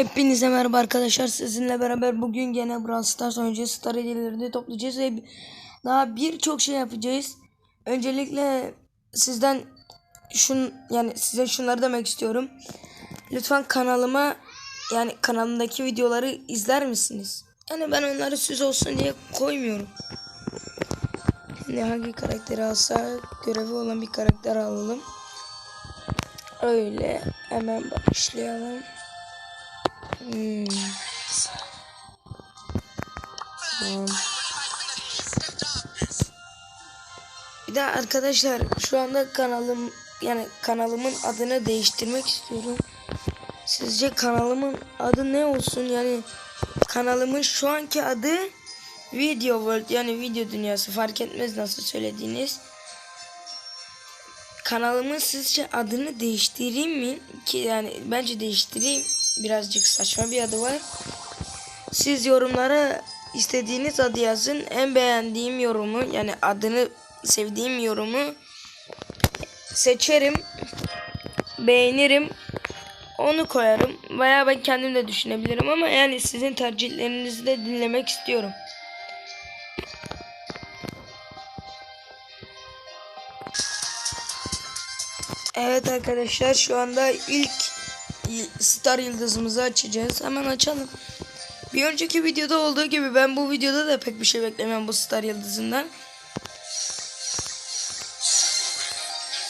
Hepinize merhaba arkadaşlar. Sizinle beraber bugün gene Brawl Stars oynayacağız. Star hediyelerini toplayacağız ve daha birçok şey yapacağız. Öncelikle sizden şun yani size şunları demek istiyorum. Lütfen kanalıma yani kanalımdaki videoları izler misiniz? Yani ben onları süz olsun diye koymuyorum. Şimdi hangi karakteri alsak görevi olan bir karakter alalım. Öyle hemen başlayalım. Tamam. Bir de arkadaşlar şu anda kanalım yani kanalımın adını değiştirmek istiyorum. Sizce kanalımın adı ne olsun? Yani kanalımın şu anki adı Video World yani video dünyası fark etmez nasıl söylediğiniz. Kanalımın sizce adını değiştireyim mi? Ki yani bence değiştireyim. Birazcık saçma bir adı var. Siz yorumlara istediğiniz adı yazın. En beğendiğim yorumu yani adını sevdiğim yorumu seçerim. Beğenirim. Onu koyarım. Veya ben kendim de düşünebilirim ama yani sizin tercihlerinizi de dinlemek istiyorum. Evet arkadaşlar şu anda ilk star yıldızımızı açacağız. Hemen açalım. Bir önceki videoda olduğu gibi ben bu videoda da pek bir şey beklemem bu star yıldızından.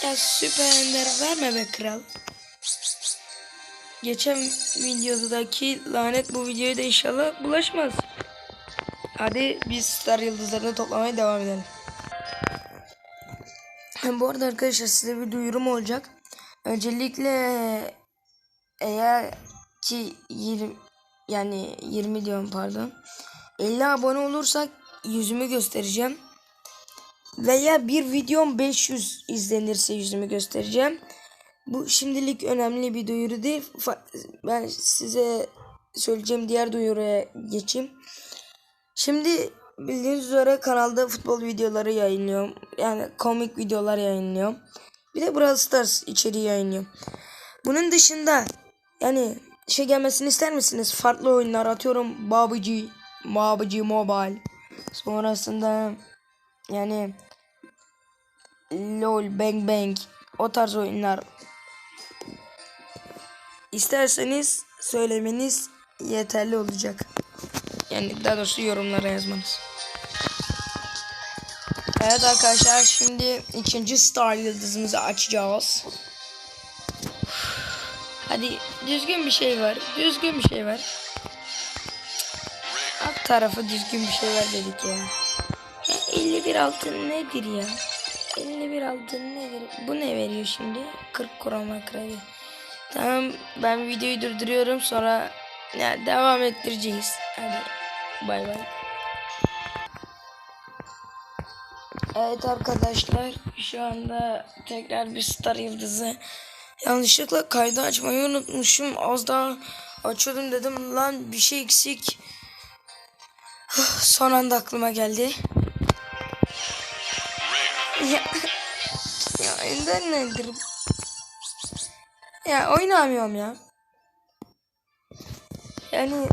Ya süper ender verme be kral. Geçen videodaki lanet bu videoya da inşallah bulaşmaz. Hadi biz star yıldızlarını toplamaya devam edelim. Bu arada arkadaşlar size bir duyurum olacak. Öncelikle eğer ki 20 yani 20 diyorum pardon. 50 abone olursak yüzümü göstereceğim. Veya bir videom 500 izlenirse yüzümü göstereceğim. Bu şimdilik önemli bir duyuru değil. Ben size söyleyeceğim diğer duyuruya geçeyim. Şimdi bildiğiniz üzere kanalda futbol videoları yayınlıyorum. Yani komik videolar yayınlıyorum. Bir de Brawl Stars içeriği yayınlıyorum. Bunun dışında yani şey gelmesini ister misiniz? Farklı oyunlar atıyorum. PUBG, PUBG Mobile. Sonrasında yani LOL, Bang Bang o tarz oyunlar. İsterseniz söylemeniz yeterli olacak. Yani daha doğrusu yorumlara yazmanız. Evet arkadaşlar şimdi ikinci star yıldızımızı açacağız. Hadi düzgün bir şey var. Düzgün bir şey var. Alt tarafı düzgün bir şey var dedik ya. ya 51 altın nedir ya? 51 altın nedir? Bu ne veriyor şimdi? 40 kroma kredi. Tamam ben videoyu durduruyorum sonra ya devam ettireceğiz. Hadi bay bay. Evet arkadaşlar şu anda tekrar bir star yıldızı. Yanlışlıkla kaydı açmayı unutmuşum. Az daha açıyordum dedim lan bir şey eksik. Son anda aklıma geldi. Ya, ya Ender nedir? Ya oynamıyorum ya. Yani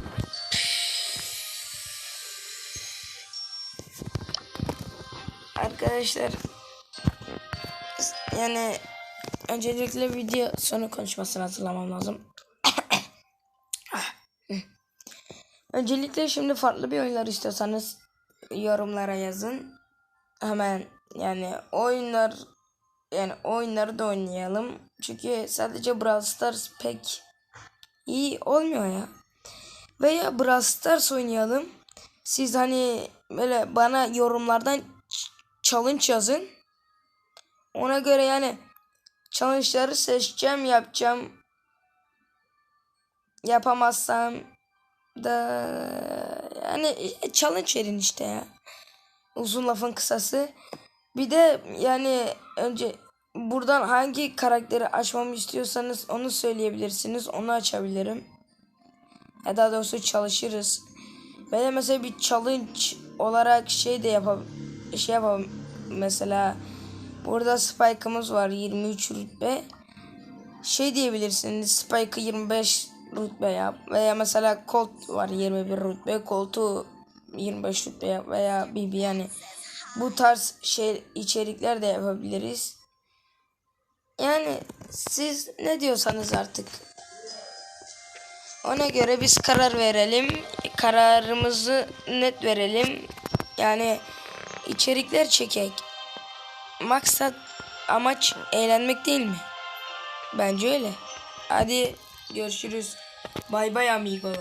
arkadaşlar yani öncelikle video sonu konuşmasını hatırlamam lazım. öncelikle şimdi farklı bir oyunlar istiyorsanız yorumlara yazın. Hemen yani oyunlar yani oyunları da oynayalım. Çünkü sadece Brawl Stars pek iyi olmuyor ya. Veya Brawl Stars oynayalım. Siz hani böyle bana yorumlardan challenge yazın. Ona göre yani challenge'ları seçeceğim, yapacağım. Yapamazsam da yani challenge verin işte ya. Uzun lafın kısası. Bir de yani önce buradan hangi karakteri açmamı istiyorsanız onu söyleyebilirsiniz. Onu açabilirim. Ya daha doğrusu çalışırız. Böyle mesela bir challenge olarak şey de yapalım. Şey yapalım. Mesela burada Spike'ımız var 23 rütbe. Şey diyebilirsiniz. Spike'ı 25 rütbe yap. Veya mesela Colt var 21 rütbe. Colt'u 25 rütbe yap. Veya BB yani. Bu tarz şey içerikler de yapabiliriz. Yani siz ne diyorsanız artık. Ona göre biz karar verelim. Kararımızı net verelim. Yani içerikler çekek. Maksat amaç eğlenmek değil mi? Bence öyle. Hadi görüşürüz. Bay bay amigolar.